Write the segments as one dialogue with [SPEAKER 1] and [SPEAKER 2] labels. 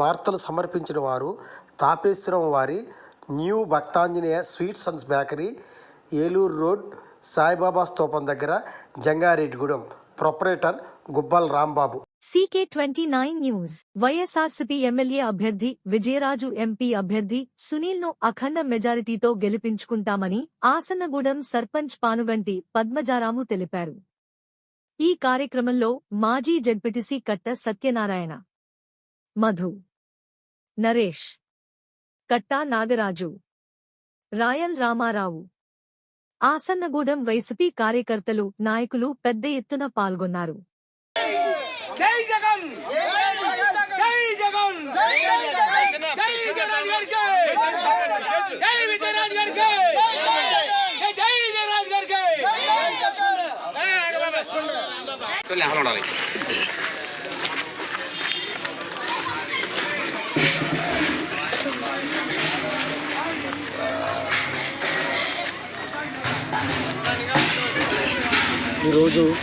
[SPEAKER 1] వార్తలు సమర్పించిన వారు తాపేశ్వరం వారి new Bhaktanjaneya sweets and bakery Eluru road Saibaba స్తూపం దగ్గర Jangareddygudem. Proprietor Gubbal Rambabu.
[SPEAKER 2] CK twenty nine news. YSRCP MLA అభ్యర్థి విజయరాజు ఎంపీ అభ్యర్థి సునీల్ను అఖండ మెజారిటీతో గెలిపించుకుంటామని ఆసన్నగూడెం సర్పంచ్ పానుగంటి పద్మజారాము తెలిపారు. ఈ కార్యక్రమంలో మాజీ ZPTC Katta Satyanarayana Madhu Naresh. Katta Nagaraju. Royal Ramarao. Asannagudem YCP కార్యకర్తలు నాయకులు పెద్ద ఎత్తున పాల్గొన్నారు.
[SPEAKER 3] జై
[SPEAKER 4] ఈరోజు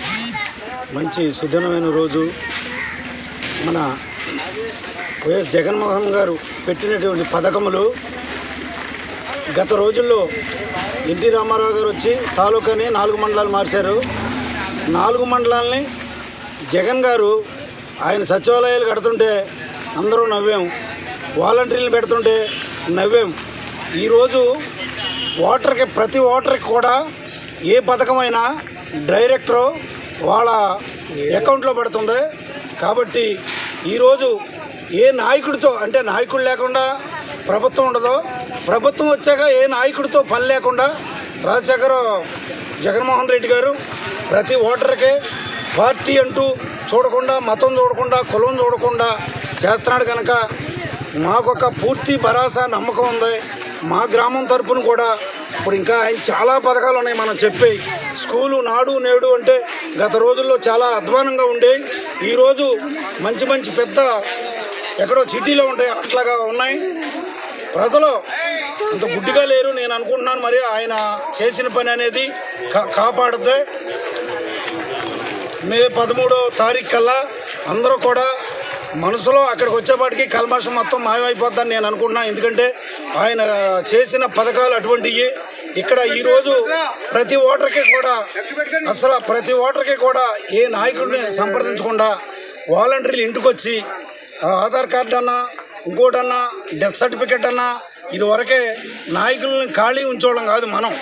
[SPEAKER 4] మంచి సుదినమైన రోజు. మన వైఎస్ జగన్మోహన్ గారు పెట్టినటువంటి పథకములు గత రోజుల్లో ఎన్టీ రామారావు గారు వచ్చి తాలూకాని నాలుగు మండలాలు మార్చారు. నాలుగు మండలాల్ని జగన్ గారు ఆయన సచివాలయాలు కడుతుంటే అందరూ నవ్వాం. వాలంటీర్లు పెడుతుంటే నవ్వాం. ఈరోజు ఓటర్కి ప్రతి ఓటర్కి కూడా ఏ పథకమైనా డైరెక్టరు వాళ్ళ అకౌంట్లో పడుతుంది. కాబట్టి ఈరోజు ఏ నాయకుడితో అంటే నాయకుడు లేకుండా ప్రభుత్వం ఉండదు ప్రభుత్వం వచ్చాక ఏ నాయకుడితో పని లేకుండా రాజశేఖర జగన్మోహన్ రెడ్డి గారు ప్రతి ఓటర్కి పార్టీ అంటూ చూడకుండా మతం చూడకుండా కులం చూడకుండా చేస్తున్నాడు కనుక మాకొక పూర్తి భరోసా నమ్మకం ఉంది. మా గ్రామం తరపున కూడా ఇప్పుడు ఇంకా ఆయన చాలా పథకాలు ఉన్నాయి మనం చెప్పే. స్కూలు నాడు నేడు అంటే గత రోజుల్లో చాలా అధ్వానంగా ఉండేవి ఈరోజు మంచి మంచి పెద్ద ఎక్కడో సిటీలో ఉంటాయి అట్లాగా ఉన్నాయి. ప్రజలు అంత గుడ్డిగా లేరు నేను అనుకుంటున్నాను మరి ఆయన చేసిన పని అనేది కా కాపాడుద్ది. మే పదమూడో తారీఖు కల్లా అందరూ కూడా మనసులో అక్కడికి వచ్చేపాటికి కల్మషం మొత్తం మాయమైపోద్దని నేను అనుకుంటున్నాను ఎందుకంటే ఆయన చేసిన పథకాలు అటువంటివి ఇక్కడ ఈరోజు ప్రతి ఓటర్కి కూడా అసలు ప్రతి ఓటర్కి కూడా ఏ నాయకుడిని సంప్రదించకుండా వాలంటీర్లు ఇంటికి వచ్చి ఆధార్ కార్డు అన్నా ఇంకోటన్నా డెత్ సర్టిఫికెట్ అన్నా ఇదివరకే నాయకులను ఖాళీ ఉంచోవడం కాదు మనం.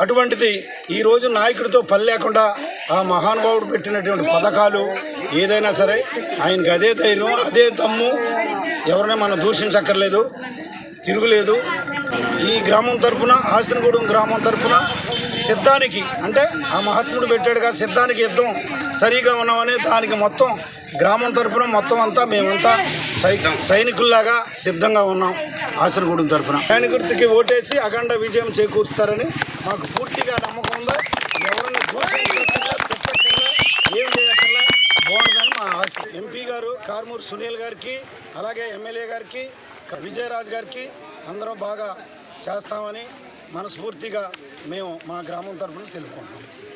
[SPEAKER 4] అటువంటిది ఈరోజు నాయకుడితో పని లేకుండా ఆ మహానుభావుడు పెట్టినటువంటి పథకాలు ఏదైనా సరే ఆయనకి అదే ధైర్యం అదే దమ్ము. ఎవరిని మనం దూషించక్కర్లేదు తిరుగులేదు. ఈ గ్రామం తరపున ఆసినగూడెం గ్రామం తరఫున సిద్ధానికి అంటే ఆ మహాత్ముడు పెట్టాడుగా సిద్ధానికి యుద్ధం సరిగా ఉన్నామని దానికి మొత్తం గ్రామం తరఫున మొత్తం అంతా మేమంతా సై సైనికుల్లాగా సిద్ధంగా ఉన్నాం ఆసనగూడెం తరపున. సైనికుడికి గుర్తుకి ఓటేసి అఖండ విజయం చేకూరుస్తారని మాకు పూర్తిగా నమ్మకం ఉందో. ఎవరిని దూషించ కార్మూర్ సునీల్ గారికి అలాగే ఎమ్మెల్యే గారికి విజయరాజ్ గారికి అందరూ బాగా చేస్తామని మనస్ఫూర్తిగా మేము మా గ్రామం తరపున తెలుపుకుంటాం